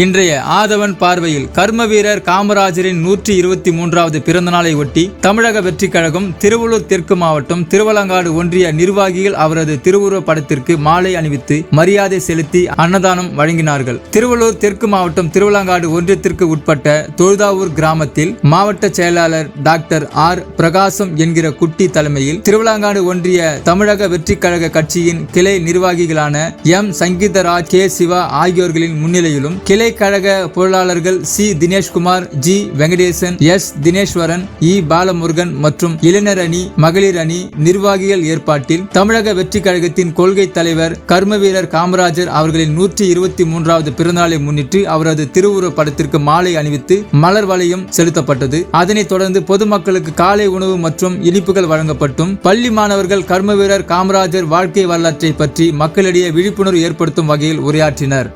இன்றைய ஆதவன் பார்வையில் கர்ம வீரர் காமராஜரின் நூற்றி இருபத்தி மூன்றாவது பிறந்த நாளை ஒட்டி தமிழக வெற்றிக் கழகம் திருவள்ளூர் தெற்கு மாவட்டம் திருவலங்காடு ஒன்றிய நிர்வாகிகள் அவரது திருவுருவ படத்திற்கு மாலை அணிவித்து மரியாதை செலுத்தி அன்னதானம் வழங்கினார்கள். திருவள்ளூர் தெற்கு மாவட்டம் திருவலங்காடு ஒன்றியத்திற்கு உட்பட்ட தொழுதாவூர் கிராமத்தில் மாவட்ட செயலாளர் டாக்டர் ஆர். பிரகாசம் என்கிற குட்டி தலைமையில் திருவலங்காடு ஒன்றிய தமிழக வெற்றிக் கழக கட்சியின் கிளை நிர்வாகிகளான எம். சங்கீதராஜ் கே. சிவா ஆகியோர்களின் முன்னிலையிலும் கிளை பல்கலைக்கழக பொருளாளர்கள் C. Dineshkumar G. Venkatesan S. Dineswaran E. Balamurugan மற்றும் இளைஞர் அணி மகளிர் அணி நிர்வாகிகள் ஏற்பாட்டில் தமிழக வெற்றி கழகத்தின் கொள்கை தலைவர் கர்மவீரர் காமராஜர் அவர்களின் நூற்றி இருபத்தி மூன்றாவது பிறந்தநாளை முன்னிட்டு அவரது திருவுருவ படத்திற்கு மாலை அணிவித்து மலர் வளையம் செலுத்தப்பட்டது. அதனைத் தொடர்ந்து பொதுமக்களுக்கு காலை உணவு மற்றும் இனிப்புகள் வழங்கப்பட்டும். பள்ளி மாணவர்கள் கர்மவீரர் காமராஜர் வாழ்க்கை வரலாற்றை பற்றி மக்களிடையே விழிப்புணர்வு ஏற்படுத்தும் வகையில் உரையாற்றினர்.